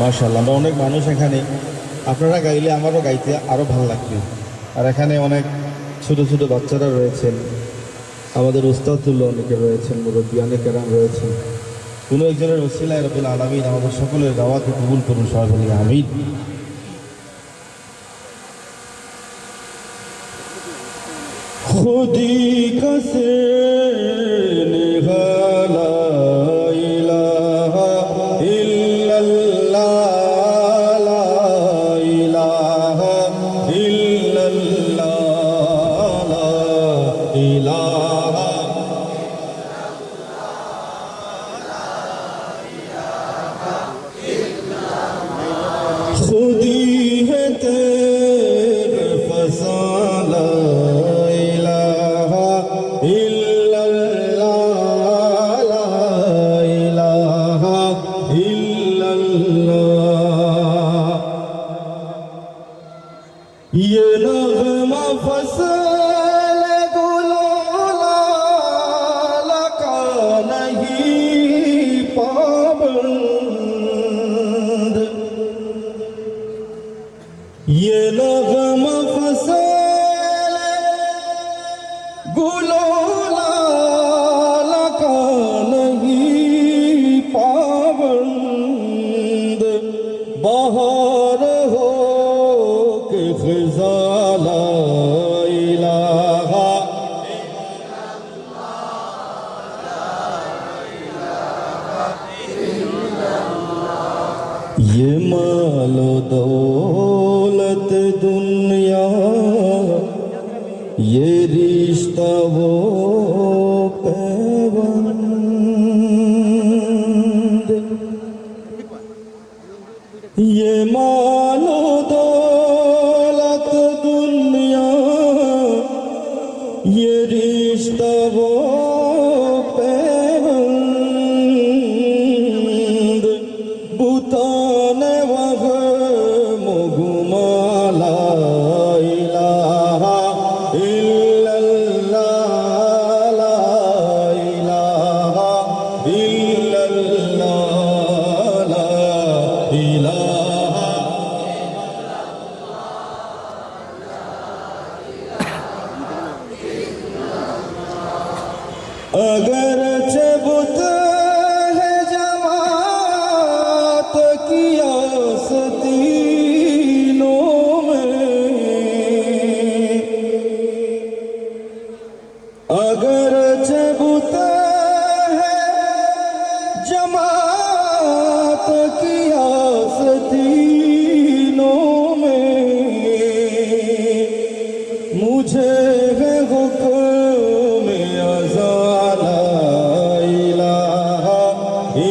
মার্শাল্লাহ আমরা অনেক মানুষ এখানে। আপনারা গাইলে আমারও গাইতে আরও ভালো লাগবে। আর এখানে অনেক ছোট ছোট বাচ্চারা রয়েছেন। আমাদের উস্তাদুল্লাহ অনেকে রয়েছেন, মুরব্বী অনেকেরা রয়েছেন কোনো একজনের ওসিলা এরকম আলামিন আমাদের সকলের দাওয়াতে কবুল করুন সহবলি আমিন। খুদি কাছে ये नगमा फसल ये मालो दौलत दुनिया ये रिश्ता वो पैबंद। ये मालो दौलत अगर